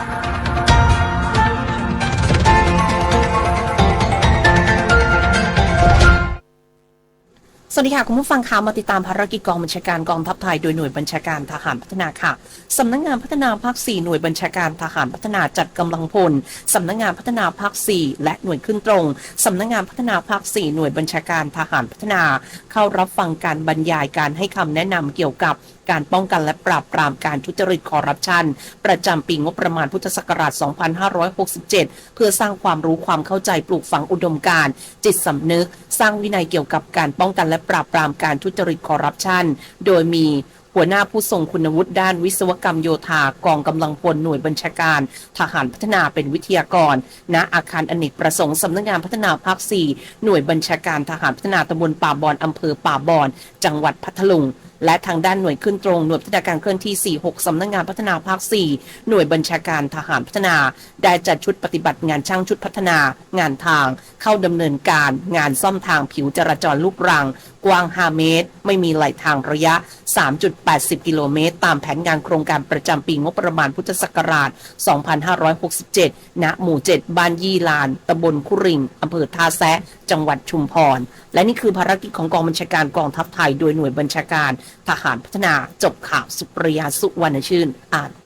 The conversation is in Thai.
ส วัสดีค่ะ คุณผู้ฟังคะมาติดตามภารกิจกองบัญชาการกองทัพไทยโดยหน่วยบัญชาการทหารพัฒนาค่ะสำนักงานพัฒนาภาค 4 หน่วยบัญชาการทหารพัฒนาจัดกำลังพลสำนักงานพัฒนาภาค 4 และหน่วยขึ้นตรงสำนักงานพัฒนาภาค 4 หน่วยบัญชาการทหารพัฒนา เข้ารับฟังการบรรยายการให้คำแนะนำเกี่ยวกับการป้องกันและปราบปรามการทุจริตคอร์รัปชัน ประจำปีงบประมาณพุทธศักราช 2567 เพื่อสร้างความรู้ความเข้าใจปลูกฝังอุดมการณ์จิตสำนึก สร้างวินัยเกี่ยวกับการป้องกันและปราบปรามการทุจริตคอร์รัปชัน โดยมีหัวหน้าผู้ทรงคุณวุฒิด้านวิศวกรรมโยธากองกำลังพลหน่วยบัญชาการ ทหารพัฒนาเป็นวิทยากร ณ อาคารอเนกประสงค์สำนักงานพัฒนาภาค 4 หน่วยบัญชาการทหารพัฒนาตำบลป่าบอนอำเภอป่าบอน จังหวัดพัทลุงและทางด้านหน่วยขึ้นตรงหน่วยพัฒนาการเคลื่อนที่ 46 สำนักงานพัฒนาภาค 4 หน่วยบัญชาการทหารพัฒนา ได้จัดชุดปฏิบัติงานช่างชุดพัฒนา งานทาง เข้าดำเนินการงานซ่อมทางผิวจราจรลูกรัง กว้าง 5 เมตร ไม่มีไหลทางระยะ 3.80 กิโลเมตร ตามแผนงานโครงการประจำปีงบประมาณพุทธศักราช 2567 ณ หมู่ 7 บ้านยี่ลาน ตำบลคุริงอำเภอท่าแซะ จังหวัดชุมพร และนี่คือภารกิจของกองบัญชาการกองทัพไทย โดยหน่วยบัญชาการ ทหารพัฒนาจบข่าวสุปริยาสุวรรณชื่นอ่าน